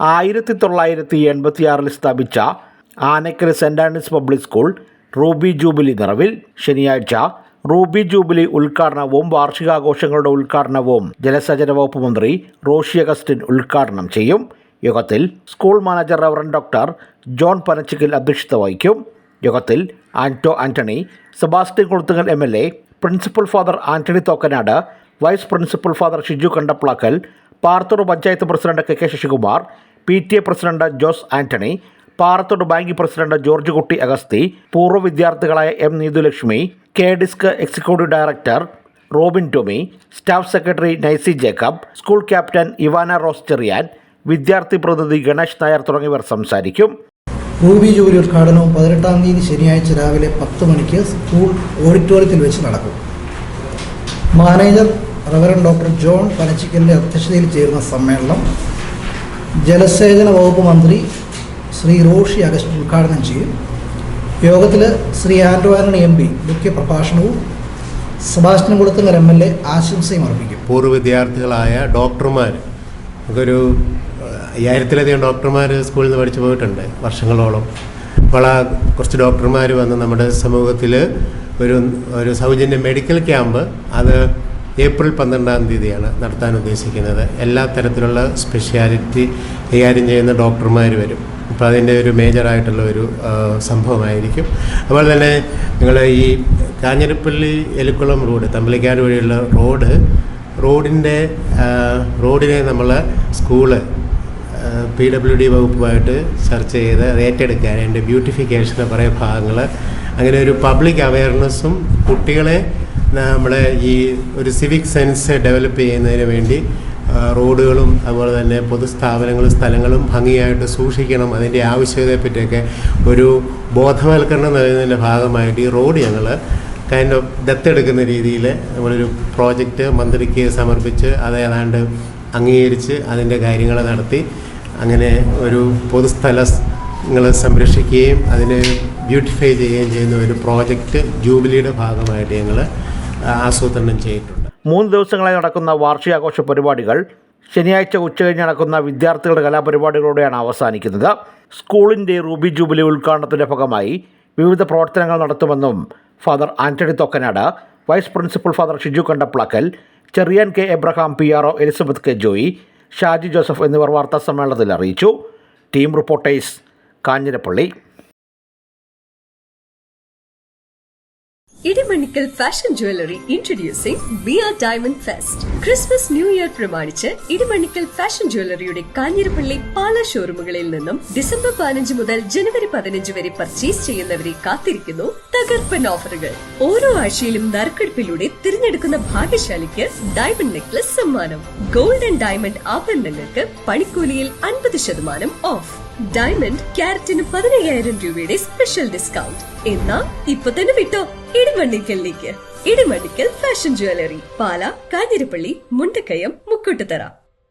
ആയിരത്തി തൊള്ളായിരത്തി എൺപത്തിയാറിൽ സ്ഥാപിച്ച Anakkara saint Andrews public school ruby jubilee നിറവിൽ ശനിയാഴ്ച റൂബി ജൂബിലി ഉദ്ഘാടനവും വാർഷികാഘോഷങ്ങളുടെ ഉദ്ഘാടനവും ജലസേചന വകുപ്പ് മന്ത്രി റോഷി അഗസ്റ്റിൻ ഉദ്ഘാടനം ചെയ്യും. യോഗത്തിൽ school manager reverend doctor John Panachikkal അധ്യക്ഷത വഹിക്കും. യോഗത്തിൽ Anto Antony Sebastian Koluthungal M L A principal father Antony Thokkanad vice principal father Shiju Kandaplakkal Parathodu panchayat president K K Sasikumar P T A president Jose Antony Parathodu bank president George Kutty Augusty പൂർവ വിദ്യാർത്ഥികളായ M Neethulakshmi K DISC executive director Robin Tomy staff secretary Naisy Jacob school captain Ivana Rose Cheriyan വിദ്യാർത്ഥി പ്രതിനിധി ഗണേഷ് നായർ തുടങ്ങിയവർ സംസാരിക്കും. Ruby ജോലി ഉദ്ഘാടനവും പതിനെട്ടാം തീയതി ശനിയാഴ്ച രാവിലെ പത്ത് മണിക്ക് സ്കൂൾ ഓഡിറ്റോറിയത്തിൽ വെച്ച് നടക്കും. മാനേജർ റവറൻ ഡോക്ടർ ജോൺ പനച്ചിക്കലിന്റെ അധ്യക്ഷതയിൽ ചേരുന്ന സമ്മേളനം ജലസേചന വകുപ്പ് മന്ത്രി ശ്രീ റോഷി അഗസ്റ്റ് ഉദ്ഘാടനം ചെയ്യും. യോഗത്തിൽ Shri Anto Antony M P മുഖ്യ പ്രഭാഷണവും Sebastian Koduthungal M L A ആശംസയും അർപ്പിക്കും. പൂർവ വിദ്യാർത്ഥികളായ ഡോക്ടർമാർ നമുക്കൊരു അയ്യായിരത്തിലധികം ഡോക്ടർമാർ സ്കൂളിൽ നിന്ന് പഠിച്ചു പോയിട്ടുണ്ട് വർഷങ്ങളോളം. അപ്പോൾ ആ കുറച്ച് ഡോക്ടർമാർ വന്ന് നമ്മുടെ സമൂഹത്തിൽ ഒരു ഒരു സൗജന്യ മെഡിക്കൽ ക്യാമ്പ് അത് ഏപ്രിൽ പന്ത്രണ്ടാം തീയതിയാണ് നടത്താൻ ഉദ്ദേശിക്കുന്നത്. എല്ലാ തരത്തിലുള്ള സ്പെഷ്യാലിറ്റി കൈകാര്യം ചെയ്യുന്ന ഡോക്ടർമാർ വരും. അപ്പോൾ അതിന്റെ ഒരു മേജറായിട്ടുള്ള ഒരു സംഭവമായിരിക്കും. അതുപോലെ തന്നെ നിങ്ങൾ ഈ കാഞ്ഞിരപ്പള്ളി എലിക്കുളം റോഡ് തമ്പലിക്കാട് വഴിയുള്ള റോഡ് റോഡിന്റെ റോഡിനെ നമ്മൾ സ്കൂൾ പി ഡബ്ല്യു ഡി വകുപ്പുമായിട്ട് ചർച്ച ചെയ്ത് ഏറ്റെടുക്കാൻ അതിന്റെ ബ്യൂട്ടിഫിക്കേഷന്റെ കുറേ ഭാഗങ്ങൾ അങ്ങനെ ഒരു പബ്ലിക് അവയർനെസ്സും കുട്ടികളെ നമ്മളെ ഈ ഒരു സിവിക് സെൻസ് ഡെവലപ്പ് ചെയ്യുന്നതിന് വേണ്ടി റോഡുകളും അതുപോലെ തന്നെ പൊതുസ്ഥാപനങ്ങളും സ്ഥലങ്ങളും ഭംഗിയായിട്ട് സൂക്ഷിക്കണം. അതിന്റെ ആവശ്യകതയെപ്പറ്റിയൊക്കെ ഒരു ബോധവൽക്കരണം നൽകുന്നതിന്റെ ഭാഗമായിട്ട് ഈ റോഡ് ഞങ്ങൾ കൈൻഡ് ഓഫ് ദത്തെടുക്കുന്ന രീതിയിൽ നമ്മളൊരു പ്രോജക്റ്റ് മന്ത്രിക്ക് സമർപ്പിച്ച് അത് ഏതാണ്ട് അംഗീകരിച്ച് അതിന്റെ കാര്യങ്ങൾ നടത്തി അങ്ങനെ ഒരു പൊതുസ്ഥലങ്ങൾ സംരക്ഷിക്കുകയും അതിനെ ബ്യൂട്ടിഫൈ ചെയ്യുകയും ചെയ്യുന്ന ഒരു പ്രോജക്റ്റ് ജൂബിലിയുടെ ഭാഗമായിട്ട് ഞങ്ങൾ ആസൂത്രണം ചെയ്തിട്ടുണ്ട്. മൂന്ന് ദിവസങ്ങളായി നടക്കുന്ന വാർഷികാഘോഷ പരിപാടികൾ ശനിയാഴ്ച ഉച്ചകഴിഞ്ഞ് നടക്കുന്ന വിദ്യാർത്ഥികളുടെ കലാപരിപാടികളോടെയാണ് അവസാനിക്കുന്നത്. സ്കൂളിന്റെ റൂബി ജൂബിലി ഉദ്ഘാടനത്തിന്റെ ഭാഗമായി വിവിധ പ്രവർത്തനങ്ങൾ നടത്തുമെന്നും father Antony Thokkanad vice principal father Shiju Kandaplackal Cheriyan K Abraham P R O Elizabeth K Joy Shaji Joseph എന്നിവർ വാർത്താ സമ്മേളനത്തിൽ അറിയിച്ചു. Team reporters Kanjirappally. Idimannickal fashion jewellery introducing bear diamond fest Christmas new year പ്രമാണിച്ച് Idimannickal fashion ജ്വല്ലറിയുടെ കാഞ്ഞിരപ്പള്ളി പാല ഷോറൂമുകളിൽ നിന്നും December പതിനഞ്ച് മുതൽ ജനുവരി പതിനഞ്ച് വരെ പർച്ചേസ് ചെയ്യുന്നവരെ കാത്തിരിക്കുന്നു തകർപ്പൻ ഓഫറുകൾ ഓരോ ആഴ്ചയിലും നറുക്കെടുപ്പിലൂടെ തിരഞ്ഞെടുക്കുന്ന ഭാഗ്യശാലിക്ക് ഡയമണ്ട് നെക്ലസ് സമ്മാനം. ഗോൾഡ് ആൻഡ് ഡയമണ്ട് ആഭരണങ്ങൾക്ക് പണിക്കൂലിയിൽ അൻപത് ശതമാനം ഓഫ് ഡയമണ്ട് ക്യാരറ്റിന് പതിനയ്യായിരം രൂപയുടെ സ്പെഷ്യൽ ഡിസ്കൗണ്ട് എന്നാ ഇപ്പൊ തന്നെ വിട്ടോ. ഇടിമണ്ണിക്കലിലേക്ക്. Idimannickal fashion jewellery. പാല കാഞ്ഞിരപ്പള്ളി മുണ്ടക്കയം മുക്കോട്ടുതറ.